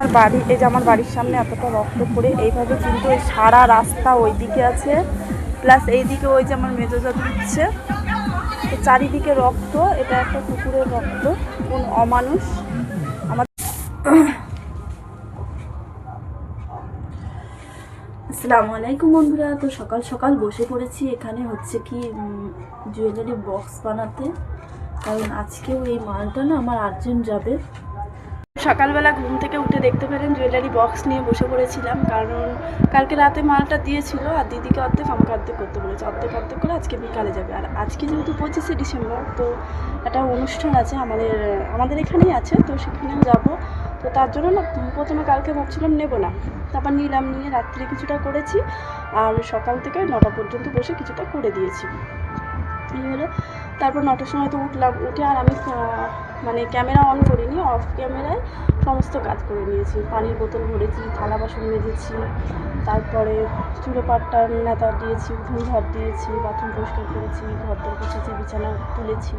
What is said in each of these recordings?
বাড়ি, এই যে আমার বাড়ির সামনে এতটা রক্ত পড়ে, এইভাবে কিন্তু সারা রাস্তা ওই দিকে আছে। প্লাস এইদিকে ওই যে আমার মেজোজা দিচ্ছে। চারিদিকে রক্ত, এটা একটা কুকুরের রক্ত, কোন অমানুষ। আমার আসসালামু আলাইকুম বন্ধুরা, তো সকাল সকাল বসে পড়েছি। এখানে হচ্ছে কি জুয়েলারি বক্স বানাতে। কারণ আজকেও এই মালটা না আমার আর্জেন্ট যাবে। সকালবেলা ঘুম থেকে উঠে দেখতে পেলেন জুয়েলারি বক্স নিয়ে বসে পড়েছিলাম, কারণ কালকে রাতে মালটা দিয়েছিল আর দিদিকে অর্ধেক, আমাকে অর্ধেক করতে বলেছে। অর্ধেক অর্ধেক করে আজকে বিকালে যাবে। আর আজকে যেহেতু পঁচিশে ডিসেম্বর, তো একটা অনুষ্ঠান আছে আমাদের আমাদের এখানেই আছে, তো সেখানেও যাব। তো তার জন্য না, প্রথমে কালকে ভাবছিলাম নেব না। তারপর নিলাম নিয়ে রাত্রে কিছুটা করেছি, আর সকাল থেকে নটা পর্যন্ত বসে কিছুটা করে দিয়েছি। এই হলো। তারপর নটার সময় তো উঠলাম, উঠে আর আমি মানে ক্যামেরা অন করিনি অফ ক্যামেরায় সমস্ত কাজ করে নিয়েছি। পানির বোতল ভরেছি, থালা বাসন মেজেছি, তারপরে চুলো পাটটা নেতা দিয়েছি উঠোন ঝাড় দিয়েছি বাথরুম পরিষ্কার করেছি, ঘর দর গুছেছি বিছানা তুলেছি।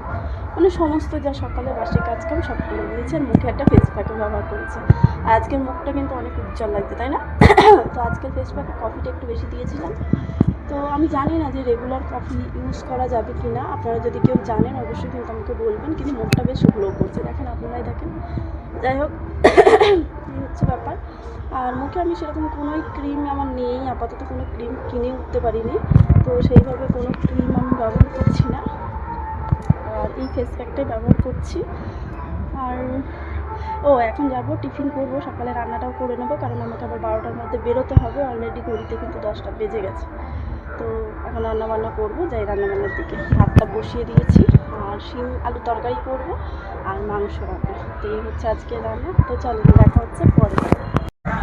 মানে সমস্ত যা সকালে বাসে কাজ কাম সব করে দিয়েছি আর মুখে একটা ফেস প্যাকও ব্যবহার করেছি। আর আজকের মুখটা কিন্তু অনেক উজ্জ্বল লাগছে, তাই না? তো আজকের ফেস প্যাকে কফিটা একটু বেশি দিয়েছিলাম। তো আমি জানি না যে রেগুলার কফি ইউজ করা যাবে কি না আপনারা যদি কেউ জানেন, অবশ্যই কিন্তু আমাকে বলবেন, কিন্তু মুখটা বেশ গ্লো করছে। দেখেন, আপনারাই দেখেন। যাই হোক, এই হচ্ছে ব্যাপার। আর মুখে আমি সেরকম কোনো ক্রিম আমার নেই। আপাতত কোনো ক্রিম কিনে উঠতে পারিনি। তো সেইভাবে কোনো ক্রিম আমি ব্যবহার করছি না। আর এই ফেস প্যাকটাই ব্যবহার করছি। আর, ও, এখন যাব, টিফিন করব, সকালে রান্নাটাও করে নেব, কারণ আমাকে আবার বারোটার মধ্যে বেরোতে হবে। অলরেডি ঘড়িতে কিন্তু দশটা বেজে গেছে। তো এখন রান্নাবান্না করব, যাই রান্নাবান্নার দিকে ভাতটা বসিয়ে দিয়েছি। আর শিম, আলু তরকারি করব আর মাংস রান্না। তো এই হচ্ছে আজকে রান্না। তো চলো, দেখা হচ্ছে পরে।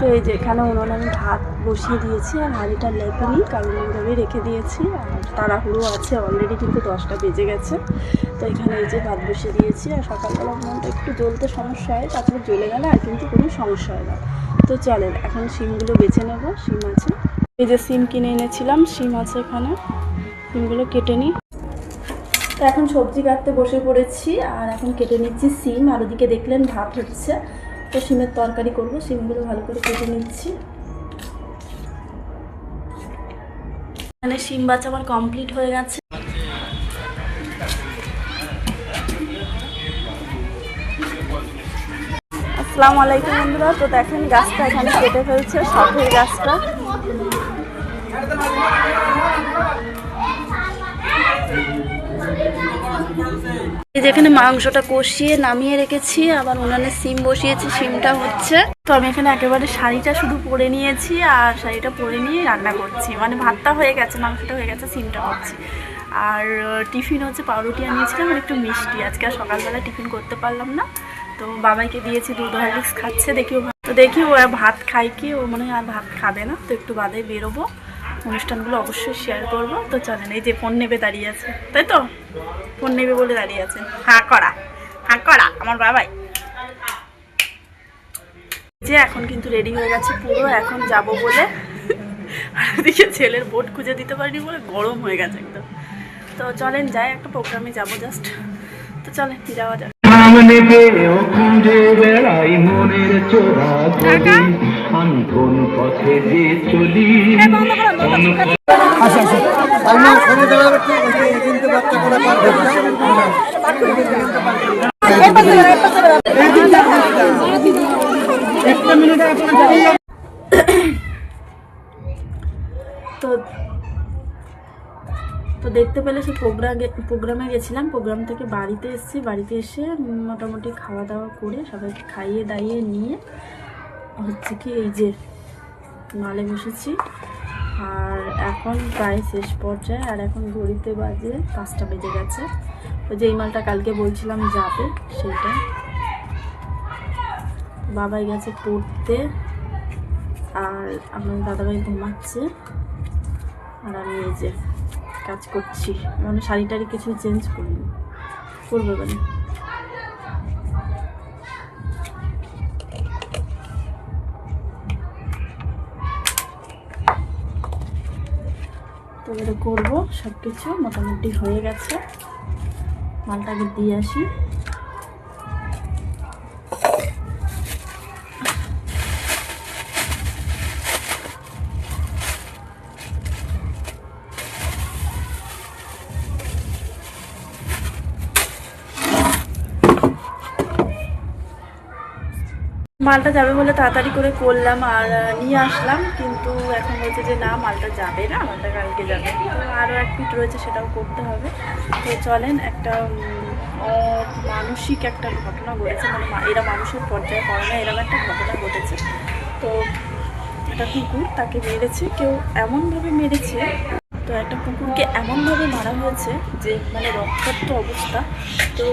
তো এই যে এখানে উনুনে আমি ভাত বসিয়ে দিয়েছি আর হাঁড়িটা লেপে নিই, কারণ এইভাবেই রেখে দিয়েছি। আর তাড়াহুড়ো আছে অলরেডি কিন্তু দশটা বেজে গেছে। তো এখানে এই যে ভাত বসিয়ে দিয়েছি আর সকালবেলা উনুনটা একটু জ্বলতে সমস্যা হয়, তারপরে জ্বলে গেলে আর কিন্তু কোনো সমস্যা হয় না। তো চলেন, এখন সিমগুলো বেছে নেব সিম আছে। এই যে সিম কিনে এনেছিলাম, সিম আছে এখানে। সিমগুলো কেটে নিই। তো এখন সবজি কাটতে বসে পড়েছি, আর এখন কেটে নিচ্ছি সিম, আর ওদিকে দেখলেন ভাত হচ্ছে। তো সিমের তরকারি করব, সিমগুলো ভালো করে কেটে নিচ্ছি। মানে সিম বাচ্চা আমার কমপ্লিট হয়ে গেছে। আসসালামু আলাইকুম বন্ধুরা, তো দেখেন গাছটা এখানে কেটে ফেলছে শখের গাছটা। যেখানে মাংসটা কষিয়ে নামিয়ে রেখেছি, আবার উনানে সিম বসিয়েছি, সিমটা হচ্ছে। তো আমি এখানে একেবারে শাড়িটা শুধু পরে নিয়েছি আর শাড়িটা পরে নিয়ে রান্না করছি। মানে ভাতটা হয়ে গেছে, মাংসটা হয়ে গেছে, সিমটা করছি। আর টিফিন হচ্ছে পাউরুটি আনিয়েছিলাম আর একটু মিষ্টি। আজকে আর সকালবেলা টিফিন করতে পারলাম না। তো বাবাইকে দিয়েছি দুধ হরলিক্স খাচ্ছে, দেখি ও তো দেখি ও ভাত খায় কি? ও মনে হয় আর ভাত খাবে না। তো একটু বাদে বেরোবো। অনুষ্ঠানগুলো অবশ্যই শেয়ার করব। তো চলেন এই যে ফোন নেবে দাঁড়িয়ে আছে তাই তো? ফোন নেবে বলে দাঁড়িয়ে আছে। হাঁ করা হাঁ করা আমার বাবাই। যে এখন কিন্তু রেডি হয়ে গেছে পুরো এখন যাব বলে। আর ওদিকে ছেলের বোট খুঁজে দিতে পারিনি বলে গরম হয়ে গেছে একদম। তো চলেন যাই একটা প্রোগ্রামে যাব জাস্ট তো চলেন যাওয়া যাক। আমি কোন পথে যে চলি তো তো দেখতে পেলে সে প্রোগ্রাম প্রোগ্রামে গেছিলাম। প্রোগ্রাম থেকে বাড়িতে এসেছি। বাড়িতে এসে মোটামুটি খাওয়া দাওয়া করে সবাইকে খাইয়ে দাইয়ে নিয়ে হচ্ছে কি, এই যে মালে বসেছি। আর এখন প্রায় শেষ পর্যায়ে, আর এখন ঘড়িতে বাজে পাঁচটা বেজে গেছে। ওই যে এই মালটা কালকে বলছিলাম যাবে সেটা বাবাই গেছে পড়তে, আর আমার দাদাভাই ঘুমাচ্ছে। আর আমি এই যে কাজ করছি। মানে শাড়ি টাড়ি কিছু চেঞ্জ করিনি। করবে মানে। তো করব সব কিছু মোটামুটি হয়ে গেছে। মালটাকে দিয়ে আসি। মালটা যাবে বলে তাড়াতাড়ি করে করলাম আর নিয়ে আসলাম, কিন্তু এখন বলছে যে না, মালটা যাবে না, মালটা কালকে যাবে। আরও এক পিট রয়েছে, সেটাও করতে হবে। তো চলেন, একটা মানসিক একটা ঘটনা ঘটেছে মানে এরা মানুষের পর্যায়ে পড়ে না, এরকম একটা ঘটনা ঘটেছে। তো একটা কুকুর তাকে মেরেছে, কেউ এমনভাবে মেরেছে তো একটা কুকুরকে এমনভাবে মারা হয়েছে যে মানে রক্তাক্ত অবস্থা। তো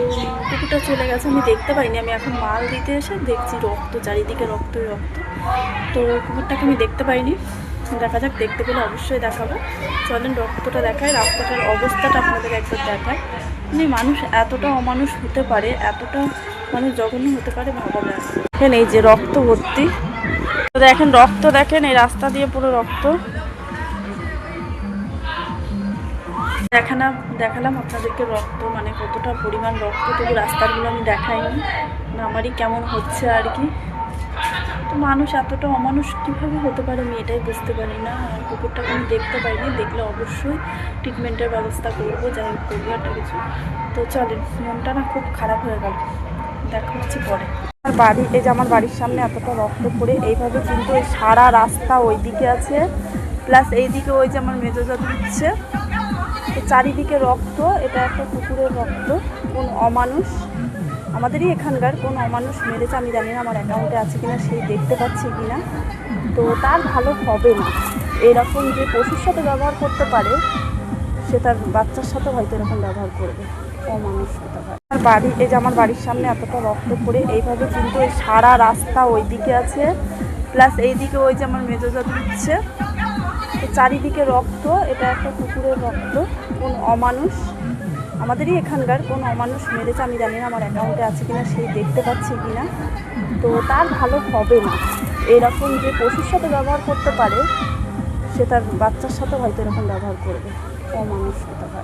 কুকুরটা চলে গেছে, আমি দেখতে পাইনি। আমি এখন মাল দিতে এসে দেখছি রক্ত, চারিদিকে রক্তই রক্ত। তো কুকুরটাকে আমি দেখতে পাইনি। দেখা যাক, দেখতে পেলে অবশ্যই দেখাবো। চলেন, রক্তটা দেখায় রক্তটার অবস্থাটা আপনাদের একবার দেখায় মানে মানুষ এতটা অমানুষ হতে পারে, এতটা মানুষ জঘন্য হতে পারে, ভাবা যায় দেখেন এই যে রক্ত ভর্তি। তো দেখেন, রক্ত দেখেন, এই রাস্তা দিয়ে পুরো রক্ত। দেখালাম দেখালাম আপনাদেরকে রক্ত মানে কতটা পরিমাণ রক্ত, তবু রাস্তাগুলো আমি দেখাইনি। আমারই কেমন হচ্ছে আর কি। তো মানুষ এতটা অমানুষ কীভাবে হতে পারে আমি এটাই বুঝতে পারি না। আর কুকুরটাকে আমি দেখতে পাইনি, দেখলে অবশ্যই ট্রিটমেন্টের ব্যবস্থা করব, যাই হোক করব একটা কিছু। তো চলেন, মনটা না খুব খারাপ হয়ে গেল। দেখা হচ্ছে পরে। আমার বাড়ি, এই যে আমার বাড়ির সামনে এতটা রক্ত পড়ে, এইভাবে কিন্তু সারা রাস্তা ওই দিকে আছে। প্লাস এইদিকে ওই যে আমার মেজোজা দিচ্ছে। তো চারিদিকে রক্ত, এটা একটা কুকুরের রক্ত, কোন অমানুষ। আমাদেরই এখানকার কোন অমানুষ মেরেছে, আমি জানি না আমার অ্যাকাউন্টে আছে কিনা, সেই দেখতে পাচ্ছি কিনা। তো তার ভালো হবে না। এরকম যে পশুর সাথে ব্যবহার করতে পারে, সে তার বাচ্চার সাথে হয়তো এরকম ব্যবহার করবে। অমানুষ হতে পারে। আমার বাড়ি, এই যে আমার বাড়ির সামনে এতটা রক্ত পড়ে, এইভাবে কিন্তু এই সারা রাস্তা ওই দিকে আছে। প্লাস এই দিকে ওই যে আমার মেজোজা দিচ্ছে। চারিদিকে রক্ত, এটা একটা কুকুরের রক্ত। কোন অমানুষ? আমাদেরই এখানকার কোন অমানুষ মেরেছে, আমি জানি না আমার অ্যাকাউন্টে আছে কিনা সেই দেখতে পাচ্ছি কিনা। তো তার ভালো হবে না। এরকম যে পশুর সাথে ব্যবহার করতে পারে, সে তার বাচ্চার সাথে হয়তো এরকম ব্যবহার করবে। অমানুষ হতে পারে।